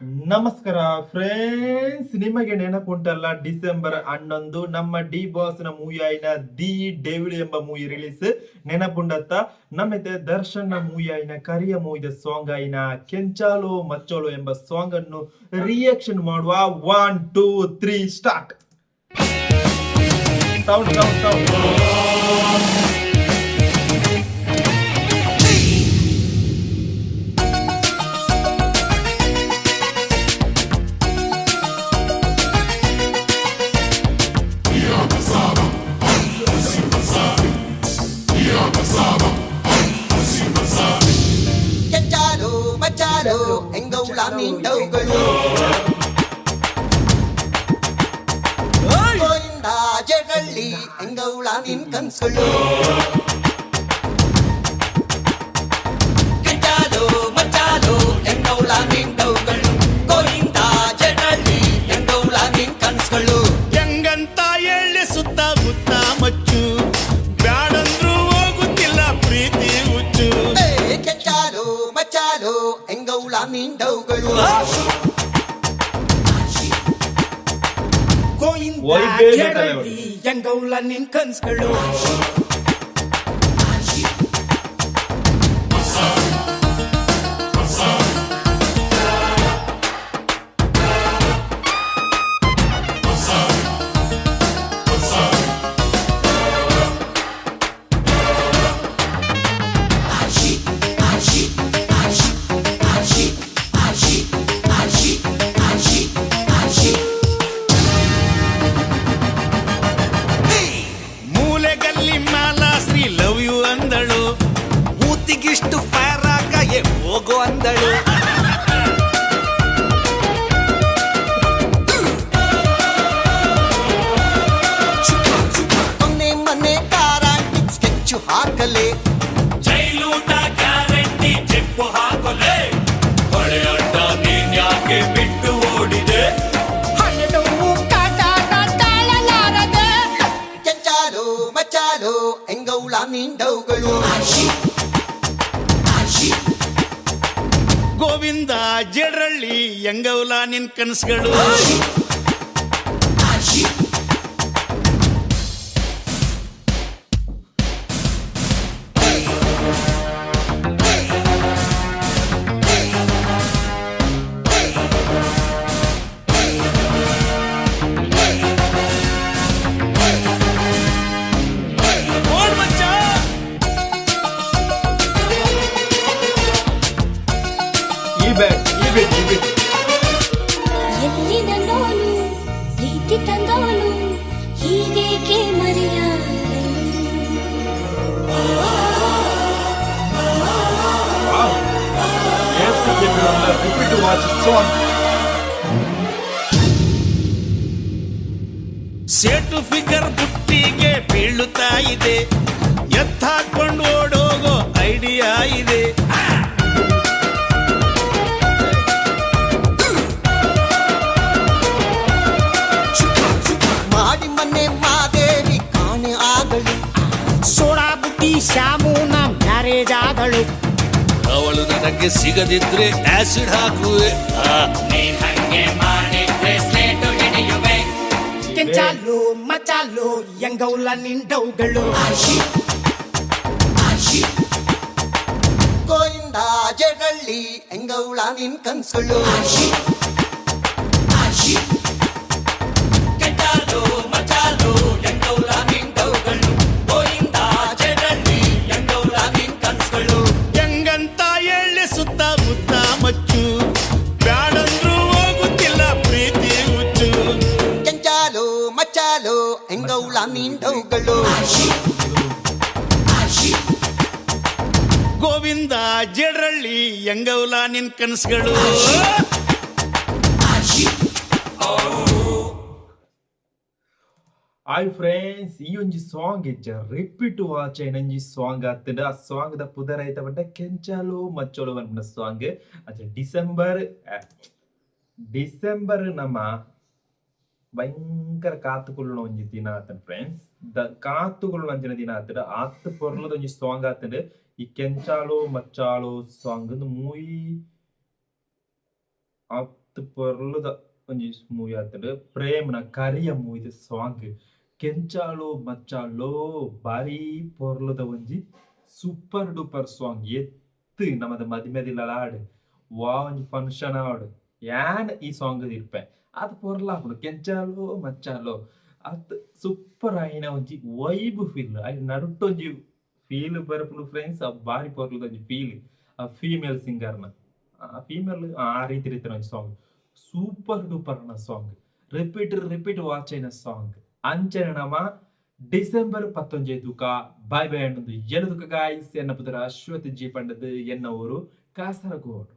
ನಮಸ್ಕಾರ ಫ್ರೆಂಡ್ಸ್ ನಿಮಗೆ ನೆನಪುಂಟಲ್ಲ, ಡಿಸೆಂಬರ್ ಹನ್ನೊಂದು ನಮ್ಮ ಡಿ ಬಾಸ್ನ ಮೂವಿ ಆಯ್ನ ದಿ ಡೇವಿಡ್ ಎಂಬ ಮೂವಿ ರಿಲೀಸ್ ನೆನಪುಂಡತ್ತ ನಮ್ಮ ದರ್ಶನ್ನ ಮೂವಿ ಆಯ್ನ, ಕರಿಯ ಮೂವಿದ ಸಾಂಗ್ ಆಯ್ನ, ಕೆಂಚಾಲೋ ಮಚ್ಚೋಲೋ ಎಂಬ ಸಾಂಗ್ ಅನ್ನು ರಿಯಾಕ್ಷನ್ ಮಾಡುವ. One two three start sound sound sound ಕೆಂಚಾಲು ಮಚ್ಚಾಲು ಹೆಂಗೌಳ ನಿಂಡವುಗಳು? ಗೋವಿಂದ ಜಗಳ್ಳಿ ಹೆಂಗೌಳ ನಿನ್ ಕನ್ಸುಗಳು? ತಲೆವಲಿ. ಹೆಂಗೌಲ ನಿನ್ ಕನ್ಸ್ಗಳು ಹಾಕಲೆ? ಜೈಲೂಟ ಗ್ಯಾರಂಟಿ ಚೆಪ್ಪು ಹಾಕಲೆ? ಹೊಳೆ ಅಡ್ಡ ನೀನ್ ಯಾಕೆ ಬಿಟ್ಟು ಓಡಿದೆ? ಕೆಂಚಾಲು ಮಚ್ಚಾಲು ಎಂಗೌಳ ನಿಂಡವುಗಳು ಗೋವಿಂದ ಜಡರಳ್ಳಿ ಎಂಗೌಲ ನಿನ್ ಕನಸುಗಳು. Yes, everyone, repeat to watch song. ಸೇಟು ಫಿಗರ್ ಬುಟ್ಟಿಗೆ ಬೀಳುತ್ತಾ ಇದೆ ಎತ್ತಾಕೊಂಡು ಓಡೋಗೋ ಐಡಿಯಾ ಇದೆ ಮಾಡಿ ಮೊನ್ನೆ ಮಾದೇವಿ ಕಾಣೆ ಆದಳು ಸೋಡಾ ಬುಟ್ಟಿ ಶ್ಯಾಮುನ ನನಗೆ ಸಿಗದಿದ್ರೆ ಆಸಿಡ್ ಹಾಕುವೆ. ಕೆಂಚಾಲು ಮಚಾಲು ಎಂಗೌಲ ನಿಂಡವುಗಳು. ಕೋಯಿಂದ ಜಗಳ್ಳಿ ಎಂಗೌಳ ನಿನ್ ಕನ್ಸುಗಳು. ಹೆಂಗೌಳ ನಿಂಡವುಗಳು ಗೋವಿಂದ ಜಡರಳ್ಳಿ ಹೆಂಗೌಲ ನಿನ್ ಕನಸುಗಳು ಹಾಯ್ ಫ್ರೆಂಡ್ಸ್ ಈ ಒಂಜಿ ಸಾಂಗ್ ಇಜ್ಜ ರಿಪೀಟ್ ವಾಚ್ ಐನಂಜಿ ಸಾಂಗ್ ಆತಂಡ. ಆ ಸಾಂಗ್ ದ ಪುದರ್ ಐತ ಬಂಡ ಕೆಂಚಾಲು ಮಚ್ಚೋಳು ಅನ್ಪುನ ಸಾಂಗ್ ಅಚ್ಚ ಡಿಸೆಂಬರ್ ಆ, ಡಿಸೆಂಬರ್ ನಮ್ಮ ಭಯಂಕರ ಕಾತುಕೊಳ್ಳುನ ಒಂಜಿ ದಿನ ಆತನ್ ಫ್ರೆಂಡ್ಸ್ ದ ಕಾತುಕೊಳ್ಳುನ ಅಂಚಿನ ದಿನ ಆತಂಡ ಆತ್ ಪೊರ್ಲದ ಒಂಜಿ ಸಾಂಗ್ ಆತ ಈ ಕೆಂಚಾಲು ಮಚ್ಚಾಲು ಸಾಂಗ್ ಮೂವಿ ಆತ ಪೊರ್ಲುದ ಒಂಜಿ ಮೂವಿ ಆತುಂಡು ಪ್ರೇಮ್‌ನ ಕರಿಯ ಮೂವಿದ ಸಾಂಗ್ ಕೆಂಚಾಳೋ ಮಚ್ಚಾಳೋ ಬಾರಿ ಪೊರ್ಲುದ ಒಂಜಿ ಸೂಪರ್ ಡೂಪರ್ ಸಾಂಗ್ ಎತ್ತು ನಮದ ಆಡು ವಾ ಒಂಜಿ ಫಂಕ್ಷನ್ ಯಾನ್ ಈ ಸಾಂಗ್ ಇರ್ಪೆ? ಅದು ಪೊರ್ಲಾಪುಂಡು ಕೆಂಚಾಲೋ, ಮಚ್ಚಾಲೋ. ಅತ್ ಸೂಪರ್ ಆಯಿನ ಒಂಜಿ ವೈಬ್ ಫೀಲ್ ಐ ನಡುಟೊಂಜಿ ಫೀಲ್ ಬರ್ಪುಂಡು ಫ್ರೆಂಡ್ಸ್ ಆ ಬಾರಿ ಪೊರ್ಲುದ ಒಂಜಿ ಫೀಲ್ ಆ ಫೀಮೇಲ್ ಸಿಂಗರ್‌ನ ಆ ಫೀಮೇಲ್ ಆ ರೀತಿ ರೀತಿ ಒಂಜಿ ಸಾಂಗ್ ಸೂಪರ್ ಡೂಪರ್ನ ಸಾಂಗ್ ರಿಪೀಟ್ ರಿಪೀಟ್ ವಾಚ್ ಐನ ಸಾಂಗ್ ಅಂಚನೆ ನಮ ಡಿಸೆಂಬರ್ ಪತ್ತೊಂಜೈ ತೂಕ ಬಾಯ್ ಬಾಯ್ ಎಲ್ಲ ದುಃಖ. ಗಾಯ್ಸ್ ಎನ್ನ ಪುತ್ರ ಅಶ್ವಥ್ ಜಿ ಪಂಡದ್ ಎನ್ನ ಊರು ಕಾಸರಗೋಡು.